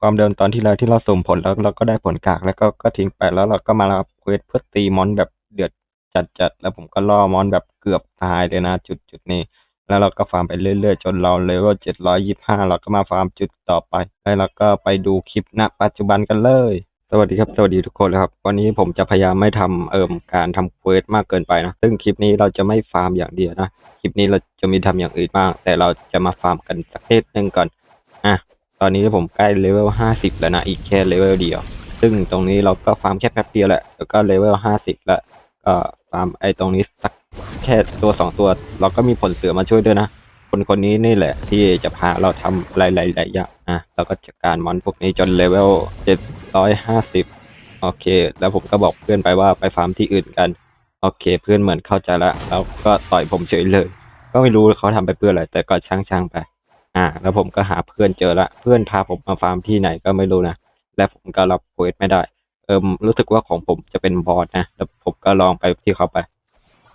ความเดิมตอนที่แล้วที่เราสุ่มผลแล้วเราก็ได้ผลกากแล้วก็ก็ทิ้งไปแล้วเราก็มารับเควสเพื่อตีมอนแบบเดือดจัดๆแล้วผมก็ล่อมอนแบบเกือบตายเลยนะจุดจุดๆนี้ แล้วเราก็ฟาร์มไปเรื่อยๆ จนเราเลเวลเจ็ดร้อยยี่ห้าเราก็มาฟาร์มจุดต่อไป แล้วเราก็ไปดูคลิปณปัจจุบันกันเลย สวัสดีครับสวัสดีทุกคนเลยครับ วันนี้ผมจะพยายามไม่ทำเอิ่มการทำเควสมากเกินไปนะ ซึ่งคลิปนี้เราจะไม่ฟาร์มอย่างเดียวนะคลิปนี้เราจะมีทำอย่างอื่นบ้างแต่เราจะมาฟาร์มกันสักนิดนึงก่อน ตอนนี้ผมใกล้เลเวลห้าสิบแล้วนะ อีกแค่เลเวลเดียว ซึ่งตรงนี้เราก็ฟาร์มแค่แป๊บเดียวแหละ แล้วก็เลเวลห้าสิบแล้วก็ฟาร์มไอ้ตรงนี้สักแค่ตัวสองตัว เราก็มีผลเสือมาช่วยด้วยนะ คนคนนี้นี่แหละ ที่จะพาเราทำหลายๆหลายอย่างอะแล้วก็จัดการมอนพวกนี้จนเลเวลเจ็ดร้อยห้าสิบโอเค แล้วผมก็บอกเพื่อนไปว่าไปฟาร์มที่อื่นกัน โอเค เพื่อนเหมือนเข้าใจละแล้วก็ต่อยผมเฉยเลย ก็ไม่รู้เขาทำไปเพื่ออะไร แต่ก็ช่างๆไป อ่า แล้วผมก็หาเพื่อนเจอละ เพื่อนพาผมมาฟาร์มที่ไหนก็ไม่รู้นะ และผมก็รับเควสไม่ได้ เอิมรู้สึกว่าของผมจะเป็นบอสนะ แล้วผมก็ลองไปที่เขาไป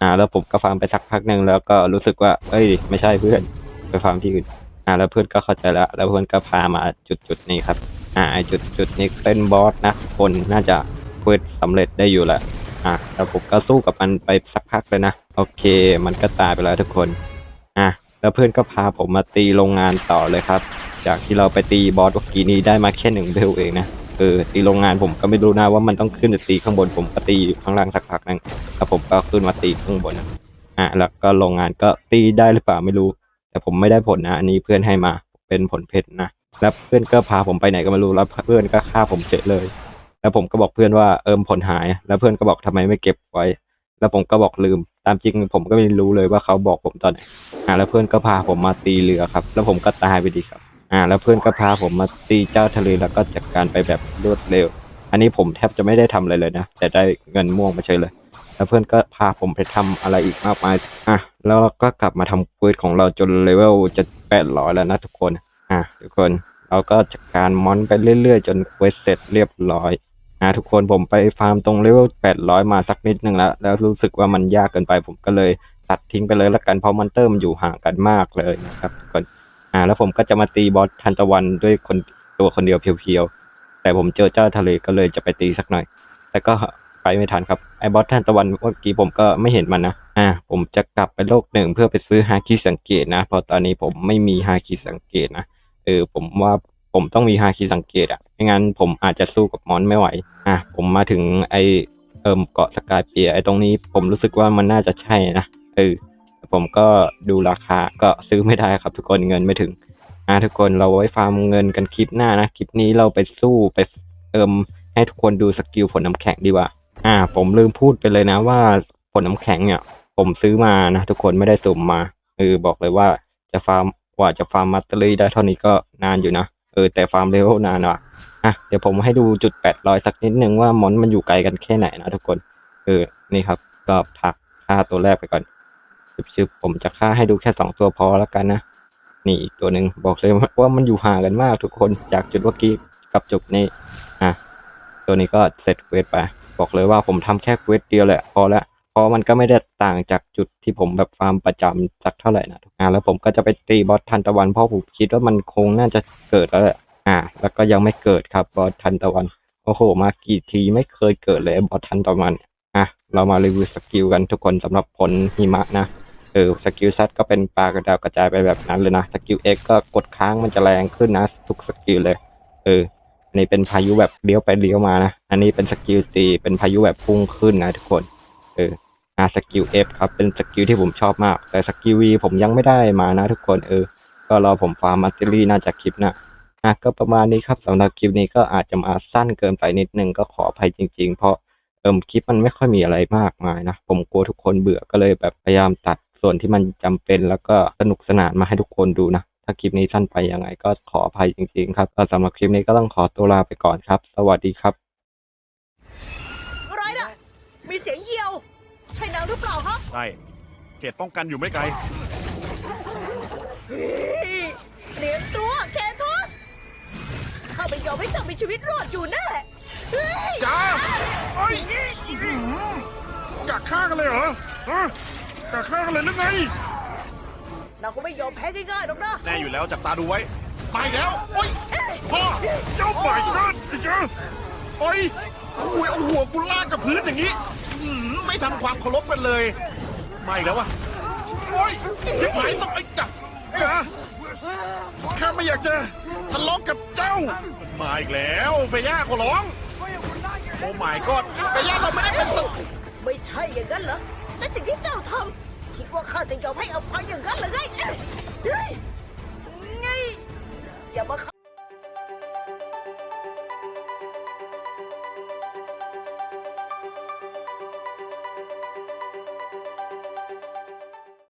อ่า แล้วผมก็ฟาร์มไปสักพักหนึ่งแล้วก็รู้สึกว่า เอ้ย ไม่ใช่เพื่อน ไปฟาร์มที่อื่น อ่า แล้วเพื่อนก็เข้าใจล้วแล้วเพื่อนก็พามาจุดจุดนี้ครับ อ่าไอจุดจุดนี้เป็นบอสนะ คนน่าจะเควสสำเร็จได้อยู่แหละอะแล้วผมก็สู้กับมันไปสักพักเลยนะ โอเค มันก็ตายไปแล้วทุกคน อะ แล้วเพื่อนก็พาผมมาตีโรงงานต่อเลยครับ จากที่เราไปตีบอสเมื่อกี้นี้ได้มาแค่หนึ่งเบลเองนะเออตีโรงงานผมก็ไม่รู้นะว่ามันต้องขึ้นตีข้างบนผมก็ตีอยู่ข้างล่างสักพักนึงแล้วผมก็ขึ้นมาตีข้างบนอะแล้วก็โรงงานก็ตีได้หรือเปล่าไม่รู้ แต่ผมไม่ได้ผลนะอันนี้เพื่อนให้มาเป็นผลเพชรนะแล้วเพื่อนก็พาผมไปไหนก็ไม่รู้แล้วเพื่อนก็ฆ่าผมเฉยเลย แล้วผมก็บอกเพื่อนว่าเอิมผลหาย แล้วเพื่อนก็บอกทำไมไม่เก็บไว้ แล้วผมก็บอกลืม ตามจริงผมก็ไม่รู้เลยว่าเขาบอกผมตอนไหนอ่า แล้วเพื่อนก็พาผมมาตีเรือครับ แล้วผมก็ตายไปดีครับ อ่า แล้วเพื่อนก็พาผมมาตีเจ้าทะเลแล้วก็จัดการไปแบบรวดเร็ว อันนี้ผมแทบจะไม่ได้ทำอะไรเลยนะแต่ได้เงินม่วงมาเฉยเลย แล้วเพื่อนก็พาผมไปทำอะไรอีกมากมายอะแล้วก็กลับมาทำควสของเราจนเลเวลจะแปดร้อยแล้วนะทุกคน อะทุกคนเราก็จัดการมอนไปเรื่อยๆ จนเควสเสร็จเรียบร้อย อะทุกคนผมไปฟาร์มตรงเลเวลแปดร้อยมาสักนิดหนึ่งแล้ว แล้วรู้สึกว่ามันยากเกินไป ผมก็เลยตัดทิ้งไปเลยละกันเพราะมอนเตอร์มันอยู่ห่างกันมากเลยนะครับทุกคนอ่า แล้วผมก็จะมาตีบอสทันตะวันด้วยคนตัวคนเดียวเพียวๆแต่ผมเจอเจ้าทะเลก็เลยจะไปตีสักหน่อย แต่ก็ไปไม่ทันครับไอ้บอสทันตะวันเมื่อกี้ผมก็ไม่เห็นมันนะอ่า ผมจะกลับไปโลกหนึ่งเพื่อไปซื้อฮาคิสังเกตนะเพราะตอนนี้ผมไม่มีฮาคิสังเกตนะเออผมว่า ผมต้องมีฮาคิสังเกตอะไม่งั้นผมอาจจะสู้กับมอนไม่ไหว อะ ผมมาถึงไอเอิมเกาะสกายเปียไอตรงนี้ผมรู้สึกว่ามันน่าจะใช่นะเออผมก็ดูราคาก็ซื้อไม่ได้ครับ ทุกคนเงินไม่ถึง อ่าทุกคนเราไว้ฟาร์มเงินกันคลิปหน้านะคลิปนี้เราไปสู้ไปเอิมให้ทุกคนดูสกิลผลน้ำแข็งดีกว่า อ่า ผมลืมพูดไปเลยนะว่าผลน้ำแข็งเนี่ย ผมซื้อมานะทุกคนไม่ได้สุ่มมาเออบอกเลยว่าจะฟาร์มกว่าจะฟาร์มมัตเตอรี่ได้เท่านี้ก็นานอยู่นะ เออแต่ฟาร์มเร็วนานอะอะเดี๋ยวผมให้ดูจุดแปดร้อยสักนิดนึงว่ามอนมันอยู่ไกลกันแค่ไหนนะทุกคนเออนี่ครับ ก็ผลักฆ่าตัวแรกไปก่อนชึบๆผมจะฆ่าให้ดูแค่สองตัวพอแล้วกันนะ นี่อีกตัวหนึ่งบอกเลยว่ามันอยู่ห่างกันมากทุกคนจากจุดเมื่อกี้กับจุดนี้อะตัวนี้ก็เสร็จเควสไป บอกเลยว่าผมทำแค่เควสเดียวแหละพอละ เพราะมันก็ไม่ได้ต่างจากจุดที่ผมแบบฟาร์มประจำสักเท่าไหร่นะอ่าแล้วผมก็จะไปตีบอสทันตะวันเพราะผมคิดว่ามันคงน่าจะเกิดแล้วแหละอ่า แล้วก็ยังไม่เกิดครับบอสทันตะวันโอ้โหมากี่ทีไม่เคยเกิดเลยบอสทันตะวันอะเรามารีวิวสกิลกันทุกคนสำหรับผลหิมะนะเออสกิลซัดก็เป็นปลากระดาวกระจายไปแบบนั้นเลยนะสกิลเอ็กก็กดค้างมันจะแรงขึ้นนะทุกสกิลเลย เอออันนี้เป็นพายุแบบเลี้ยวไปเลี้ยวมานะ อันนี้เป็นสกิลซีเป็นพายุแบบพุ่งขึ้นนะทุกคน เอออ่าสกิลเอฟครับ เป็นสกิลที่ผมชอบมาก แต่สกิลวีผมยังไม่ได้มานะทุกคนเออ ก็รอผมฟาร์มมาสเตอรี่น่าจะคลิปนะอะก็ประมาณนี้ครับสำหรับคลิปนี้ก็อาจจะมาสั้นเกินไปนิดนึงก็ขออภัยจริง ๆ เพราะเอิมคลิปมันไม่ค่อยมีอะไรมากมายนะ ผมกลัวทุกคนเบื่อก็เลยแบบพยายามตัดส่วนที่มันจำเป็นแล้วก็สนุกสนานมาให้ทุกคนดูนะ ถ้าคลิปนี้สั้นไปยังไงก็ขออภัยจริง ๆ ครับสำหรับคลิปนี้ก็ต้องขอตัวลาไปก่อนครับ สวัสดีครับอะไรนะมีเสียง เยียวใช่นางหรือเปล่าครับใช่เขตป้องกันอยู่ไม่ไกล เตรียมตัวแคทอสข้าไม่ยอมให้เจ้ามีชีวิตรอดอยู่แน่เฮ้ยจ้าเอ้ยกักฆ่ากันเลยเหรอฮะกักฆ่ากันเลยหรือไง เราก็ไม่ยอมแพ้ง่ายๆหรอกนะแน่อยู่แล้วจับตาดูไว้ไปแล้วโอ้ยเอ้ยพ่อเจ้าใหม่ก็เจ้าโอ้ยอุ้ยเอาหัวกูลากกับพื้นอย่างนี้ อืมไม่ทำความเคารพกันเลยไม่แล้ววะโอ้ยชิบหายต้องไอ้จับจ้าข้าไม่อยากจะทะเลาะกับเจ้า มาอีกแล้วเบย่าขอร้องโอ้ my god เบย่าเราไม่ได้เป็นศัตรูไม่ใช่อย่างนั้นเหรอและสิ่งที่เจ้าทำคิดว่าข้าจะยอมให้อภัยอย่างนั้นเหรือไงเอ้ยเฮ้ยไงอย่ามา